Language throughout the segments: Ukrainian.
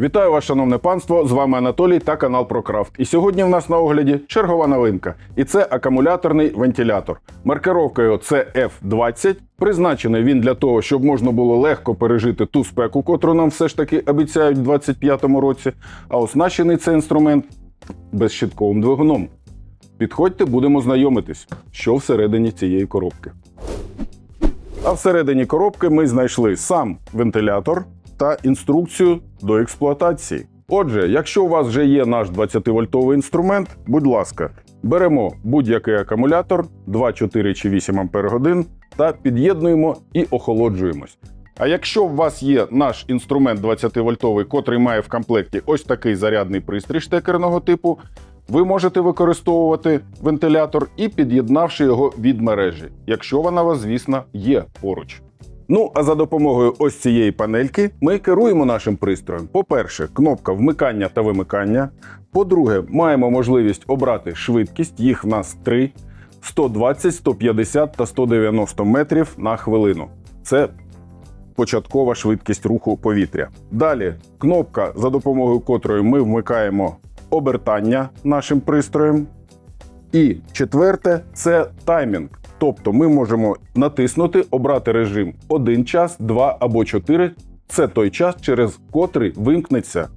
Вітаю вас, шановне панство! З вами Анатолій та канал ProCraft. І сьогодні в нас на огляді чергова новинка. І це акумуляторний вентилятор. Маркировка його CF20. Призначений він для того, щоб можна було легко пережити ту спеку, котру нам все ж таки обіцяють у 2025 році. А оснащений цей інструмент безщитковим двигуном. Підходьте, будемо знайомитись, що всередині цієї коробки. А всередині коробки ми знайшли сам вентилятор та інструкцію до експлуатації. Отже, якщо у вас вже є наш 20-вольтовий інструмент, будь ласка, беремо будь-який акумулятор 2, 4 чи 8 Ампер та під'єднуємо і охолоджуємось. А якщо у вас є наш інструмент 20-вольтовий, котрий має в комплекті ось такий зарядний пристрій штекерного типу, ви можете використовувати вентилятор і під'єднавши його від мережі, якщо вона у вас, звісно, є поруч. Ну а за допомогою ось цієї панельки ми керуємо нашим пристроєм. По-перше, кнопка вмикання та вимикання. По-друге, маємо можливість обрати швидкість, їх в нас три: 120, 150 та 190 метрів на хвилину. Це початкова швидкість руху повітря. Далі кнопка, за допомогою котрої ми вмикаємо обертання нашим пристроєм. І четверте це таймінг. Тобто ми можемо натиснути, обрати режим 1 час, 2 або 4. Це той час, через котрий вимкнеться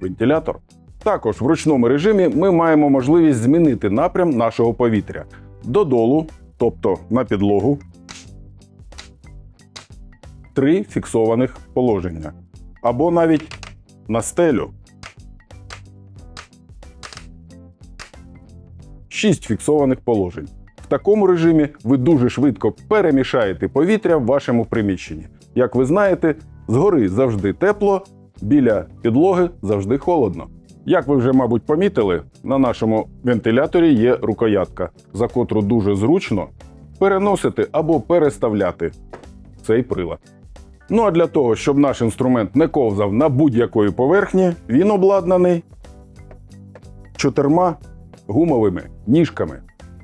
вентилятор. Також в ручному режимі ми маємо можливість змінити напрям нашого повітря додолу, тобто на підлогу. Три фіксованих положення. Або навіть на стелю. 6 фіксованих положень. Такому режимі ви дуже швидко перемішаєте повітря в вашому приміщенні. Як ви знаєте, згори завжди тепло, біля підлоги завжди холодно. Як ви вже, мабуть, помітили, на нашому вентиляторі є рукоятка, за котру дуже зручно переносити або переставляти цей прилад. Ну а для того, щоб наш інструмент не ковзав на будь-якої поверхні, він обладнаний чотирма гумовими ніжками.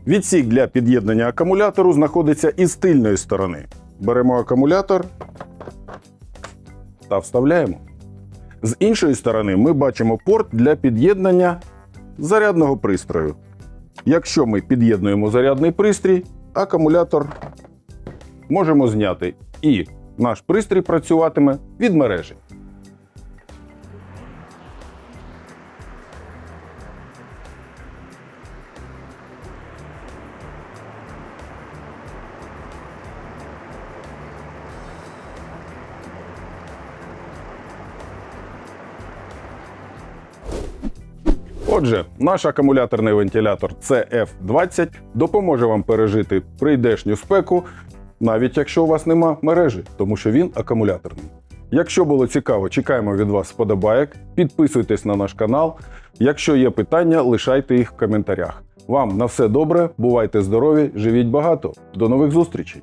Відсік для під'єднання акумулятору знаходиться із тильної сторони. Беремо акумулятор та вставляємо. З іншої сторони ми бачимо порт для під'єднання зарядного пристрою. Якщо ми під'єднуємо зарядний пристрій, акумулятор можемо зняти і наш пристрій працюватиме від мережі. Отже, наш акумуляторний вентилятор CF20 допоможе вам пережити прийдешню спеку, навіть якщо у вас нема мережі, тому що він акумуляторний. Якщо було цікаво, чекаємо від вас вподобайок, підписуйтесь на наш канал. Якщо є питання, лишайте їх в коментарях. Вам на все добре, бувайте здорові, живіть багато. До нових зустрічей!